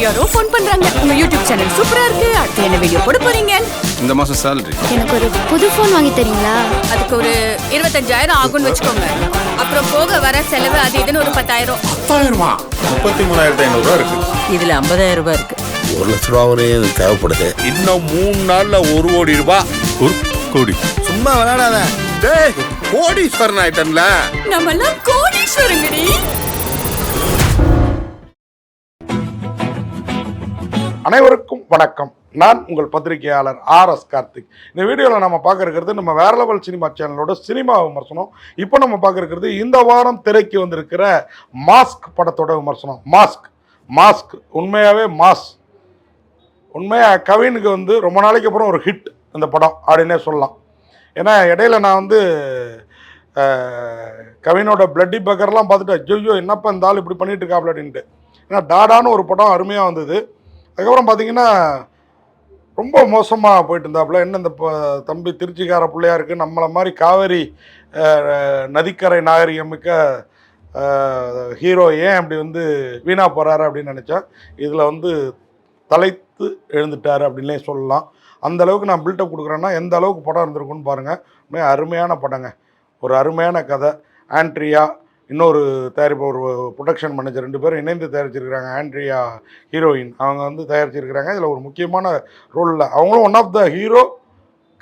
யார் யாரோ ஃபோன் பண்றாங்க. உங்க யூடியூப் சேனல் சூப்பரா இருக்கு. அடுத்து என்ன வீடியோ போட போறீங்க? இந்த மாதம் சேலரி எனக்கு ஒரு புது ஃபோன் வாங்கி தரீங்களா? அதுக்கு ஒரு இருபத்தஞ்சாயிரம் ஆகும்னு வச்சுக்கோங்க. அப்புறம் போக வர செலவு அது இதுன்னு ஒரு பத்தாயிரம். பத்தாயிரமா? முப்பத்தி மூணாயிரத்தி ஐநூறுரூவா இருக்கு. இதுல ஐம்பதாயிரம் ரூபாய் இருக்கு. ஒரு லட்ச ரூபா வரையும் எனக்கு தேவைப்படுது. இன்னும் மூணு நாள்ல ஒரு கோடி ரூபாய் ஒரு கோடி. சும்மா விளையாடாத. டேய் கோடீஸ்வரன் ஆயிட்டன்ல. நம்ம எல்லாம் கோடீஸ்வரங்கடி அனைவருக்கும் வணக்கம். நான் உங்கள் பத்திரிகையாளர் ஆர் எஸ் கார்த்திக். இந்த வீடியோவில் நம்ம பார்க்க இருக்கிறது நம்ம வேற லெவல் சினிமா சேனலோட சினிமா விமர்சனம். இப்போ நம்ம பார்க்க இருக்கிறது இந்த வாரம் திரைக்கு வந்திருக்கிற மாஸ்க் படத்தோட விமர்சனம். மாஸ்க். மாஸ்க். உண்மையாகவே மாஸ். உண்மையாக கவினுக்கு வந்து ரொம்ப நாளைக்கு அப்புறம் ஒரு ஹிட் இந்த படம் அப்படின்னே சொல்லலாம். ஏன்னா இடையில நான் வந்து கவினோட பிளட்டி பக்கர்லாம் பார்த்துட்டு ஐயோ என்னப்பா இந்த ஆள் இப்படி பண்ணிட்டு இருக்காப்ல அப்படின்ட்டு. ஏன்னா டாடான்னு ஒரு படம் அருமையாக வந்தது. அதுக்கப்புறம் பார்த்தீங்கன்னா ரொம்ப மோசமாக போயிட்டு இருந்தாப்புல என்ன இந்த ப- தம்பி திருச்சிக்கார பிள்ளையா இருக்குது நம்மளை மாதிரி காவேரி நதிக்கரை நாகரிகமிக்க ஹீரோ ஏன் அப்படி வந்து வீணாக போகிறாரு அப்படின்னு நினச்சா இதில் வந்து தலைத்து எழுந்துட்டார் அப்படின்னே சொல்லலாம். அந்த அளவுக்கு நான் பில்டப் கொடுக்குறேன்னா எந்த அளவுக்கு படம் இருந்திருக்குன்னு பாருங்கள் உண்மையா அருமையான படங்க. ஒரு அருமையான கதை. ஆண்ட்ரியா இன்னொரு தயாரிப்பு ஒரு ப்ரொடக்ஷன் மேனேஜர் ரெண்டு பேரும் இணைந்து தயாரிச்சிருக்கிறாங்க ஆண்ட்ரியா ஹீரோயின் அவங்க வந்து தயாரிச்சிருக்கிறாங்க. இதில் ஒரு முக்கியமான ரோலில் அவங்களும் one of the hero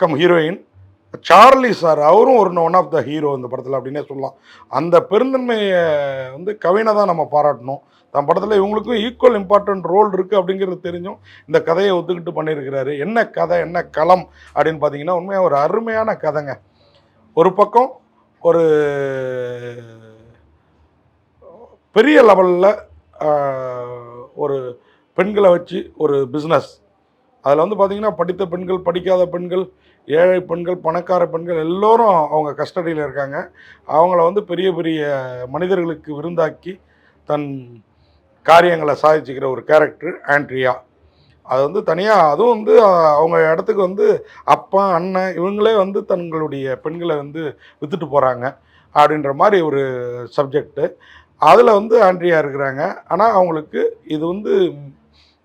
cum heroine Charlie sir அவரும் ஒரு ஒன் ஆஃப் த ஹீரோ இந்த படத்தில் அப்படின்னே சொல்லலாம். அந்த பெருந்தன்மையை வந்து கவினை தான் நம்ம பாராட்டணும். தன் படத்தில் இவங்களுக்கும் ஈக்குவல் இம்பார்ட்டன்ட் ரோல் இருக்குது அப்படிங்கிறது தெரிஞ்சும் இந்த கதையை ஒத்துக்கிட்டு பண்ணியிருக்கிறாரு. என்ன கதை என்ன களம் அப்படின்னு பார்த்தீங்கன்னா உண்மையாக ஒரு அருமையான கதைங்க. ஒரு பக்கம் ஒரு பெரிய லெவலில் ஒரு பெண்களை வச்சு ஒரு பிஸ்னஸ் அதில் வந்து பார்த்திங்கன்னா படித்த பெண்கள் படிக்காத பெண்கள் ஏழை பெண்கள் பணக்கார பெண்கள் எல்லோரும் அவங்க கஸ்டடியில் இருக்காங்க. அவங்கள வந்து பெரிய பெரிய மனிதர்களுக்கு விருந்தாக்கி தன் காரியங்களை சாதிச்சுக்கிற ஒரு கேரக்டர் ஆண்ட்ரியா அது வந்து தனியாக அதுவும் வந்து அவங்க இடத்துக்கு வந்து அப்பா அண்ணன் இவங்களே வந்து தங்களுடைய பெண்களை வந்து விற்றுட்டு போகிறாங்க அப்படின்ற மாதிரி ஒரு சப்ஜெக்ட்டு அதில் வந்து ஆண்ட்ரியா இருக்கிறாங்க. ஆனால் அவங்களுக்கு இது வந்து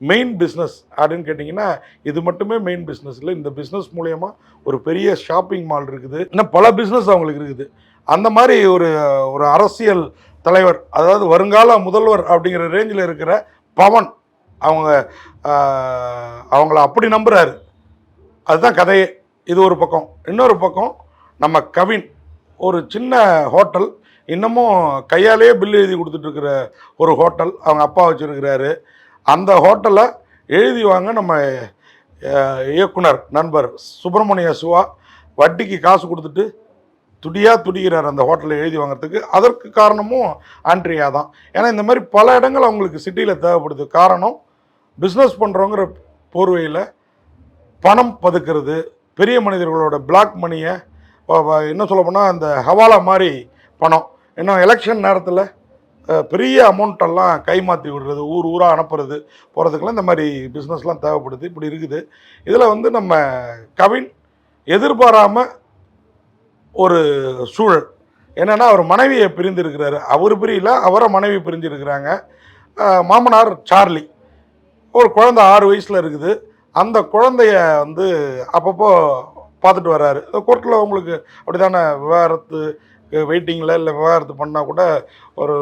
மெயின் பிஸ்னஸ் அப்படின்னு கேட்டிங்கன்னா இது மட்டுமே மெயின் பிஸ்னஸ் இல்லை. இந்த பிஸ்னஸ் மூலயமா ஒரு பெரிய ஷாப்பிங் மால் இருக்குது. இன்னும் பல பிஸ்னஸ் அவங்களுக்கு இருக்குது. அந்த மாதிரி ஒரு ஒரு அரசியல் தலைவர் அதாவது வருங்கால முதல்வர் அப்படிங்கிற ரேஞ்சில் இருக்கிற பவன் அவங்க அவங்கள அப்படி நம்புகிறாரு அதுதான் கதையே. இது ஒரு பக்கம். இன்னொரு பக்கம் நம்ம கவின் ஒரு சின்ன ஹோட்டல் இன்னமும் கையாலேயே பில் எழுதி கொடுத்துட்ருக்கிற ஒரு ஹோட்டல் அவங்க அப்பா வச்சுருக்கிறாரு. அந்த ஹோட்டலை எழுதி வாங்க நம்ம இயக்குனர் நண்பர் சுப்பிரமணிய சிவா வட்டிக்கு காசு கொடுத்துட்டு துடியா துடிக்கிறார் அந்த ஹோட்டலில் எழுதி வாங்குறதுக்கு. அதற்கு காரணமும் ஆண்ட்ரியா தான். ஏன்னா இந்த மாதிரி பல இடங்கள் அவங்களுக்கு சிட்டியில் தேவைப்படுது. காரணம் பிஸ்னஸ் பண்ணுறவங்கிற போர்வையில் பணம் பதுக்கிறது பெரிய மனிதர்களோட பிளாக் மணியை என்ன சொல்ல போனால் அந்த ஹவாலா மாதிரி பணம். இன்னும் எலெக்ஷன் நேரத்தில் பெரிய அமௌண்ட்டெல்லாம் கைமாற்றி விடுறது ஊர் ஊராக அனுப்புறது போகிறதுக்கெல்லாம் இந்த மாதிரி பிஸ்னஸ்லாம் தேவைப்படுது இப்படி இருக்குது. இதில் வந்து நம்ம கவின் எதிர்பாராமல் ஒரு சூழல். என்னென்னா அவர் மனைவியை பிரிந்திருக்கிறாரு. அவர் பிரியல அவரை மனைவி பிரிஞ்சிருக்கிறாங்க. மாமனார் சார்லி. ஒரு குழந்தை ஆறு வயசில் இருக்குது. அந்த குழந்தைய வந்து அப்பப்போ பார்த்துட்டு வர்றாரு. கோர்ட்டில் உங்களுக்கு அப்படி தானே விவகாரத்து வெயிட்டிங்கில் இல்லை விவாகரத்து பண்ணால் கூட ஒரு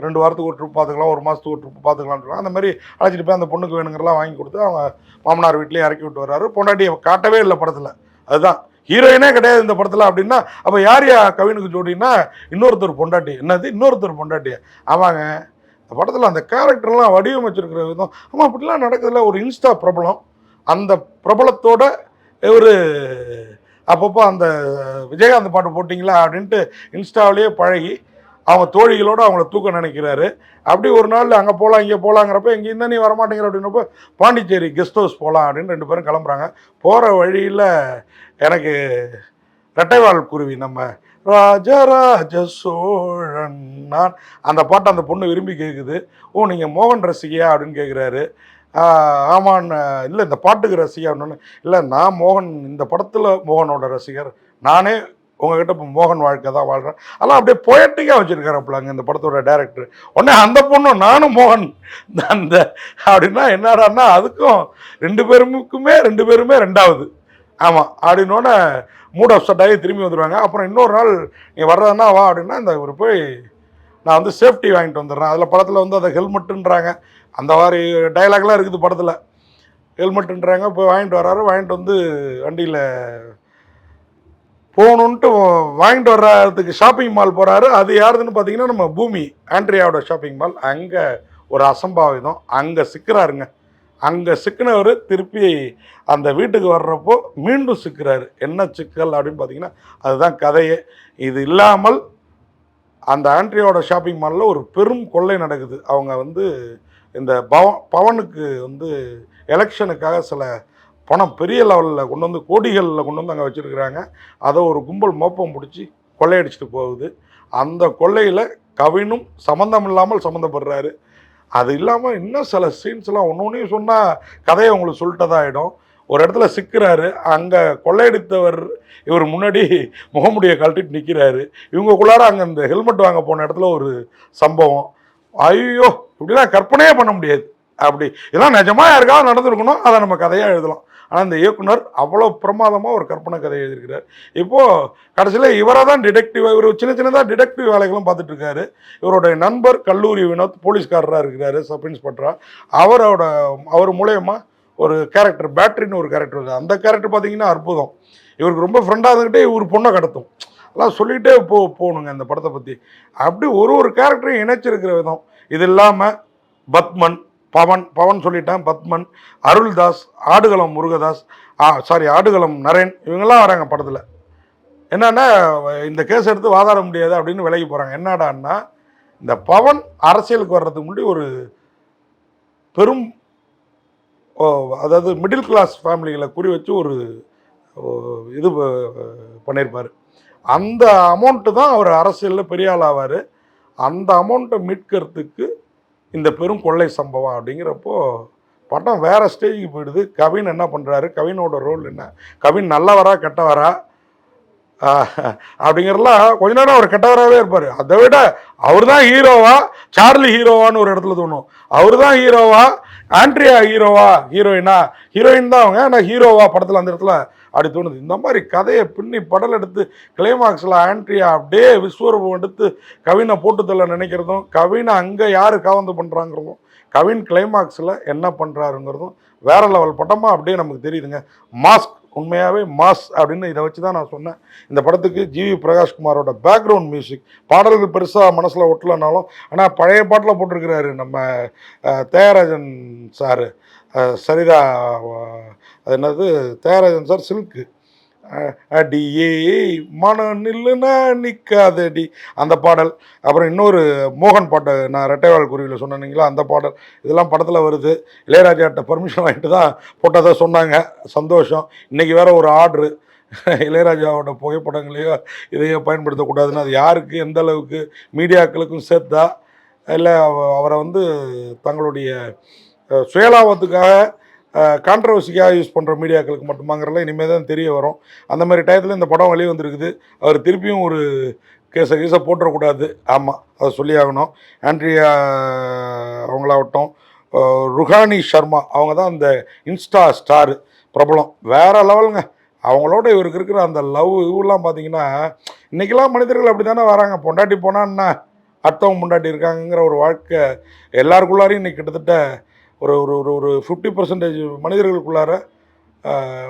ரெண்டு வாரத்துக்கு ஒரு ட்ரிப் பார்த்துக்கலாம் ஒரு மாதத்துக்கு ஒரு ட்ரிப் பார்த்துக்கலாம்னு சொல்லுவாங்க. அந்த மாதிரி அழைச்சிட்டு போய் அந்த பொண்ணுக்கு வேணுங்கிறலாம் வாங்கி கொடுத்து அவங்க மாமனார் வீட்லேயே இறக்கி விட்டு வர்றாரு. பொண்டாட்டியை காட்டவே இல்லை படத்தில். அதுதான். ஹீரோயினே கிடையாது இந்த படத்தில் அப்படின்னா அப்போ யார் யா கவினுக்கு ஜோடின்னா இன்னொருத்தர் பொண்டாட்டி. என்னது? இன்னொருத்தர் பொண்டாட்டி ஆமாங்க. இந்த படத்தில் அந்த கேரக்டர்லாம் வடிவமைச்சிருக்கிற விதம். ஆமாம் அப்படிலாம் நடக்குதுல ஒரு இன்ஸ்டா பிரபலம். அந்த பிரபலத்தோட ஒரு அப்பப்போ அந்த விஜயகாந்த் பாட்டு போட்டிங்களா அப்படின்ட்டு இன்ஸ்டாவிலேயே பழகி அவங்க தோழிகளோடு அவங்கள தூக்க நினைக்கிறாரு. அப்படி ஒரு நாள் அங்கே போகலாம் இங்கே போகலாங்கிறப்ப இங்கே இருந்தால் நீ வரமாட்டேங்கிற அப்படின்னப்போ பாண்டிச்சேரி கெஸ்ட் ஹவுஸ் போகலாம் அப்படின்னு ரெண்டு பேரும் கிளம்புறாங்க. போகிற வழியில் எனக்கு ரெட்டைவால் குருவி நம்ம ராஜராஜ சோழன் நான் அந்த பாட்டை அந்த பொண்ணு விரும்பி கேட்குது ஓ நீங்கள் மோகன் ரசிகையா அப்படின்னு கேட்குறாரு ஆமான்னு இல்லை இந்த பாட்டுக்கு ரசிகா இல்லை நான் மோகன் இந்த படத்தில் மோகனோட ரசிகர். நானே உங்ககிட்ட இப்போ மோகன் வாழ்க்கை தான் வாழ்கிறேன் அதெல்லாம் அப்படியே பொயட்டிக்காக வச்சுருக்காருப்பலாங்க இந்த படத்தோட டேரக்டர் உடனே அந்த பொண்ணும் நானும் மோகன். அந்த அப்படின்னா என்னடான்னா அதுக்கும் ரெண்டு பேருக்குமே ரெண்டு பேருமே ரெண்டாவது. ஆமாம் அப்படின்னோடனே மூட் அப்செட் ஆகி திரும்பி வந்துடுவாங்க அப்புறம் இன்னொரு நாள் நீ வர்றதுன்னா வா அப்படின்னா இந்த ஒரு போய் நான் வந்து சேஃப்டி வாங்கிட்டு வந்துடுறேன். அதில் படத்தில் வந்து அதை ஹெல்மெட்டுன்றாங்க. அந்த மாதிரி டைலாக்லாம் இருக்குது படத்தில். ஹெல்மெட்டுன்றாங்க போய் வாங்கிட்டு வர்றாரு. வாங்கிட்டு வந்து வண்டியில் போகணுன்ட்டு வாங்கிட்டு வர்றதுக்கு ஷாப்பிங் மால் போகிறாரு அது யாருதுன்னு பார்த்தீங்கன்னா நம்ம பூமி ஆண்ட்ரியாவோட ஷாப்பிங் மால் அங்கே ஒரு அசம்பாவிதம். அங்கே சிக்கிறாருங்க. அங்கே சிக்கினவர் திருப்பி அந்த வீட்டுக்கு வர்றப்போ மீண்டும் சிக்கிறாரு. என்ன சிக்கல் அப்படின்னு பார்த்தீங்கன்னா அதுதான் கதையே. இது இல்லாமல் அந்த ஆண்ட்ரியோட ஷாப்பிங் மாலில் ஒரு பெரும் கொள்ளை நடக்குது. அவங்க வந்து இந்த பவ பவனுக்கு வந்து எலெக்ஷனுக்காக சில பணம் பெரிய லெவலில் கொண்டு வந்து கோடிகளில் கொண்டு வந்து அங்கே வச்சுருக்குறாங்க. அதை ஒரு கும்பல் மோப்பம் பிடிச்சி கொள்ளையடிச்சிட்டு போகுது. அந்த கொள்ளையில் கவினும் சம்மந்தம் இல்லாமல் சம்மந்தப்படுறாரு அது இல்லாமல் இன்னும் சில சீன்ஸ்லாம் ஒன்று ஒன்றையும் சொன்னால் கதையை உங்களுக்கு சொல்லிட்டதாயிடும். ஒரு இடத்துல சிக்கிறாரு அங்கே கொள்ளையடித்தவர் இவர் முன்னாடி முகமுடியை கழட்டிட்டு நிற்கிறாரு இவங்கக்குள்ளார அங்கே இந்த ஹெல்மெட் வாங்க போன இடத்துல ஒரு சம்பவம். ஐயோ இப்படிலாம் கற்பனையே பண்ண முடியாது. அப்படி இதெல்லாம் நிஜமாக யாருக்காவது நடந்திருக்கணும் அதை நம்ம கதையாக எழுதலாம். ஆனால் இந்த இயக்குனர் அவ்வளோ பிரமாதமாக ஒரு கற்பனை கதை எழுதியிருக்கிறார். இப்போது கடைசியில் இவராக தான் டிடெக்டிவ் இவர் சின்ன சின்னதாக டிடெக்டிவ் வேலைகளும் பார்த்துட்டு இருக்காரு. இவருடைய நண்பர் கல்லூரி வினோத் போலீஸ்காரராக இருக்கிறாரு சப் இன்ஸ்பெக்டராக அவரோட அவர் மூலயமா ஒரு கேரக்டர் பேட்டரின்னு ஒரு கேரக்டர் இருக்குது அந்த கேரக்டர் பார்த்தீங்கன்னா அற்புதம். இவருக்கு ரொம்ப ஃப்ரெண்டாக இருந்துக்கிட்டே இவர் பொண்ணை கடத்தும். எல்லாம் சொல்லிகிட்டே போ போகணுங்க இந்த படத்தை பற்றி அப்படி ஒரு ஒரு கேரக்டரையும் இணைச்சிருக்கிற விதம். இது இல்லாமல் பத்மன் பவன் பவன் சொல்லிட்டேன். பத்மன் அருள்தாஸ் ஆடுகளம் முருகதாஸ் ஆ சாரி ஆடுகளம் நரேன். இவங்கெல்லாம் வராங்க படத்தில். என்னன்னா இந்த கேஸ் எடுத்து வாதாட முடியாது அப்படின்னு விலகி போகிறாங்க என்னடான்னா இந்த பவன் அரசியலுக்கு வர்றதுக்கு முன்னாடி ஒரு பெரும் அதாவது மிடில் கிளாஸ் ஃபேமிலிகளை குறி வச்சு ஒரு இது பண்ணியிருப்பார் அந்த அமௌண்ட்டு தான் அவர் அரசியலில் பெரிய ஆள் ஆவார். அந்த அமௌண்ட்டை மீட்கிறதுக்கு இந்த பெரும் கொள்ளை சம்பவம் அப்படிங்கிறப்போ படம் வேறு ஸ்டேஜுக்கு போயிடுது. கவின் என்ன பண்ணுறாரு கவினோட ரோல் என்ன? கவின் நல்லவரா கெட்டவரா? அப்படிங்கிறலாம் கொஞ்ச நேரம் அவர் கெட்டவராகவே இருப்பார். அதை விட அவர் தான் ஹீரோவா? சார்லி ஹீரோவான்னு ஒரு இடத்துல தோணும். அவர் தான் ஹீரோவா? ஆண்ட்ரியா ஹீரோவா? ஹீரோயினா? ஹீரோயின் தான் அவங்க. ஆனால் ஹீரோவா படத்தில் அந்த இடத்துல அப்படி தோணுது. இந்த மாதிரி கதையை பின்னி படல் எடுத்து கிளைமாக்ஸில் ஆண்ட்ரியா அப்படியே விஸ்வரூபம் எடுத்து கவினை போட்டு தள்ள நினைக்கிறதும் கவினை அங்கே யார் காவந்து பண்ணுறாங்கிறதும் கவின் கிளைமாக்ஸில் என்ன பண்ணுறாருங்கிறதும் வேற லெவல் படமாக அப்படியே நமக்கு தெரியுதுங்க. மாஸ்க் உண்மையாகவே மாஸ் அப்படின்னு இதை வச்சு தான் நான் சொன்னேன். இந்த படத்துக்கு ஜிவி பிரகாஷ்குமாரோட பேக்ரவுண்ட் மியூசிக் பாடல்கள் பெருசாக மனசில் ஒட்டலைனாலும் ஆனால் பழைய பாட்டில் போட்டிருக்கிறாரு நம்ம அஹ், சார். சரிதா அது என்னது? தியாகராஜன் சார் சில்க்கு அடியே மன நில்லுனா நிற்காதடி அந்த பாடல். அப்புறம் இன்னொரு மோகன் பாட்டு நான் ரெட்டைவாள் குருவியில் சொன்னீங்களா அந்த பாடல். இதெல்லாம் படத்தில் வருது. இளையராஜாட்ட பர்மிஷன் வாங்கிட்டு தான் போட்டதை சொன்னாங்க. சந்தோஷம். இன்றைக்கி வேறு ஒரு ஆர்டரு இளையராஜாவோட புகைப்படங்களையோ இதையோ பயன்படுத்தக்கூடாதுன்னு. அது யாருக்கு எந்த அளவுக்கு மீடியாக்களுக்கும் சேர்த்தா? இல்லை அவரை வந்து தங்களுடைய சுயலாபத்துக்காக கான்ட்ரவர்சிக்காக யூஸ் பண்ணுற மீடியாக்களுக்கு மட்டுமாங்கிறலாம் இனிமேல் தான் தெரிய வரும். அந்த மாதிரி டயத்தில் இந்த படம் வெளியே வந்திருக்குது. அவர் திருப்பியும் ஒரு கேஸை கீஸை போட்டுறக்கூடாது. ஆமாம் அதை சொல்லி ஆகணும் ஆண்ட்ரியா அவங்களாகட்டும் ருஹானி சர்மா அவங்க தான் அந்த இன்ஸ்டா ஸ்டாரு. பிரபலம். வேறு லெவலுங்க. அவங்களோட இவருக்கு இருக்கிற அந்த லவ் இவெல்லாம் பார்த்தீங்கன்னா இன்றைக்கெல்லாம் மனிதர்கள் அப்படி தானே வராங்க. பொண்டாட்டி போனான்னா அடுத்தவங்க முண்டாட்டி இருக்காங்கங்கிற ஒரு வாழ்க்கை எல்லாருக்குள்ளாரையும் இன்னைக்கு கிட்டத்தட்ட ஒரு ஒரு ஒரு ஒரு ஃபிஃப்டி பர்சன்டேஜ் மனிதர்களுக்குள்ளார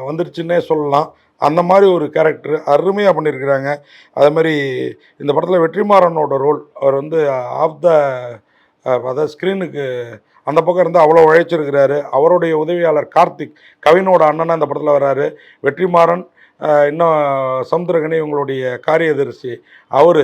வந்துருச்சுன்னே சொல்லலாம். அந்த மாதிரி ஒரு கேரக்டர் அருமையாக பண்ணியிருக்கிறாங்க அதே மாதிரி இந்த படத்தில் வெற்றிமாறனோட ரோல் அவர் வந்து ஆஃப் த அதாவது ஸ்க்ரீனுக்கு அந்த பக்கம் இருந்து அவ்வளோ உழைச்சிருக்கிறாரு. அவருடைய உதவியாளர் கார்த்திக் கவினோட அண்ணனாக இந்த படத்தில் வர்றாரு வெற்றிமாறன் இன்னும் சமுத்திரகனி இவங்களுடைய காரியதரிசி. அவர்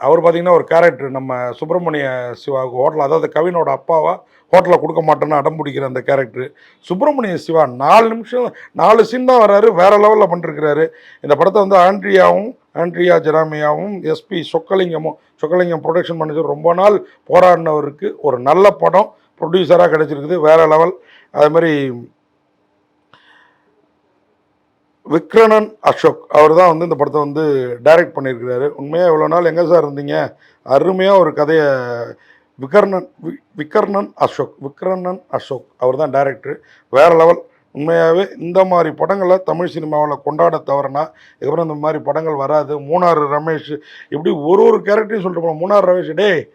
அவர் பார்த்தீங்கன்னா ஒரு கேரக்டர் நம்ம சுப்பிரமணிய சிவாவுக்கு ஹோட்டல் அதாவது கவினோட அப்பாவை ஹோட்டலில் கொடுக்க மாட்டேன்னு அடம் பிடிக்கிற அந்த கேரக்டர் சுப்பிரமணிய சிவா நாலு நிமிஷம் நாலு சீன் தான் வர்றாரு வேறு லெவலில் பண்ணிருக்கிறாரு. இந்த படத்தை வந்து ஆண்ட்ரியாவும் ஆண்ட்ரியா ஜெராமியாவும் எஸ்பி சொக்கலிங்கமும் சொக்கலிங்கம் ப்ரொடக்ஷன் மேனேஜர் ரொம்ப நாள் போராடினவருக்கு ஒரு நல்ல படம் ப்ரொடியூசராக கிடச்சிருக்குது வேற லெவல் அதே மாதிரி விக்ரணன் அசோக். அவர் தான் வந்து இந்த படத்தை வந்து டைரக்ட் பண்ணியிருக்கிறாரு. உண்மையாக இவ்வளோ நாள் எங்கே சார் இருந்தீங்க? அருமையாக ஒரு கதையை விகர்ணன் வி- விகர்ணன் அசோக் விக்ரணன் அசோக். அவர் தான் டைரக்டர் வேறு லெவல் உண்மையாகவே இந்த மாதிரி படங்களை தமிழ் சினிமாவில் கொண்டாட தவறுனா இதுக்கப்புறம் இந்த மாதிரி படங்கள் வராது. மூணாறு ரமேஷ் இப்படி ஒரு ஒரு கேரக்டரையும் சொல்லிட்டு போகலாம் மூணாறு ரமேஷ் டே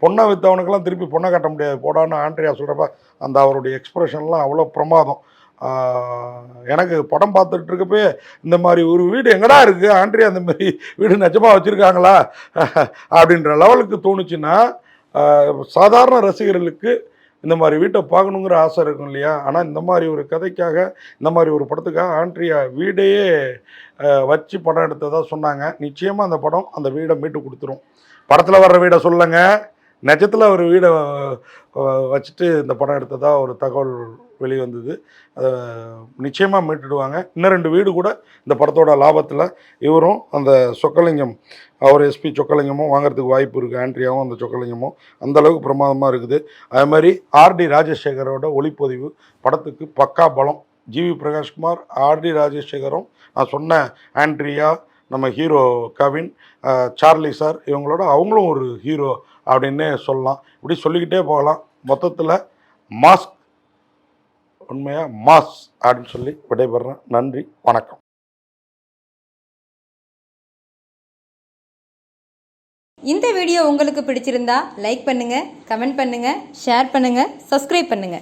பொண்ணை வித்தவனுக்கெல்லாம் திருப்பி பொண்ணை கட்ட முடியாது. போடான்னு ஆண்ட்ரியா சொல்கிறப்ப அந்த அவருடைய எக்ஸ்ப்ரெஷன்லாம் அவ்வளோ பிரமாதம். எனக்கு படம் பார்த்துட்டு இருக்கப்பே இந்த மாதிரி ஒரு வீடு எங்கடா இருக்குது ஆண்ட்ரியா அந்த மாதிரி வீடு நிஜமாக வச்சுருக்காங்களா? அப்படின்ற லெவலுக்கு தோணுச்சுன்னா சாதாரண ரசிகர்களுக்கு இந்த மாதிரி வீட்டை பார்க்கணுங்கிற ஆசை இருக்கும் இல்லையா? ஆனால் இந்த மாதிரி ஒரு கதைக்காக இந்த மாதிரி ஒரு படத்துக்காக ஆண்ட்ரியா வீடையே வச்சு படம் எடுத்ததாக சொன்னாங்க. நிச்சயமாக அந்த படம் அந்த வீடை மீட்டு கொடுத்துரும். படத்தில் வர்ற வீடை சொல்லுங்க நிஜத்தில் ஒரு வீடை வச்சுட்டு இந்த படம் எடுத்ததாக ஒரு தகவல் வெளிவந்தது. அதை நிச்சயமாக மீட்டுடுவாங்க. இன்னும் ரெண்டு வீடு கூட இந்த படத்தோட லாபத்தில் இவரும் அந்த சொக்கலிங்கம் அவர் எஸ்பி சொக்கலிங்கமும் வாங்குறதுக்கு வாய்ப்பு இருக்குது ஆண்ட்ரியாவும் அந்த சொக்கலிங்கமும் அந்த அளவுக்கு பிரமாதமாக இருக்குது. அதே மாதிரி ஆர்டி ராஜசேகரோட ஒளிப்பதிவு படத்துக்கு பக்கா பலம். ஜிவி பிரகாஷ்குமார் ஆர்டி ராஜசேகரும் நான் சொன்ன ஆண்ட்ரியா நம்ம ஹீரோ கவின் சார்லி சார் இவங்களோட அவங்களும் ஒரு ஹீரோ அப்படின்னே சொல்லலாம். இப்படி சொல்லிக்கிட்டே போகலாம். மொத்தத்தில் மாஸ்க் உண்மையாக மாஸ் அப்படின்னு சொல்லி விடைபெறேன் நன்றி வணக்கம். இந்த வீடியோ உங்களுக்கு பிடிச்சிருந்தா லைக் பண்ணுங்க கமெண்ட் பண்ணுங்க ஷேர் பண்ணுங்க சப்ஸ்கிரைப் பண்ணுங்க.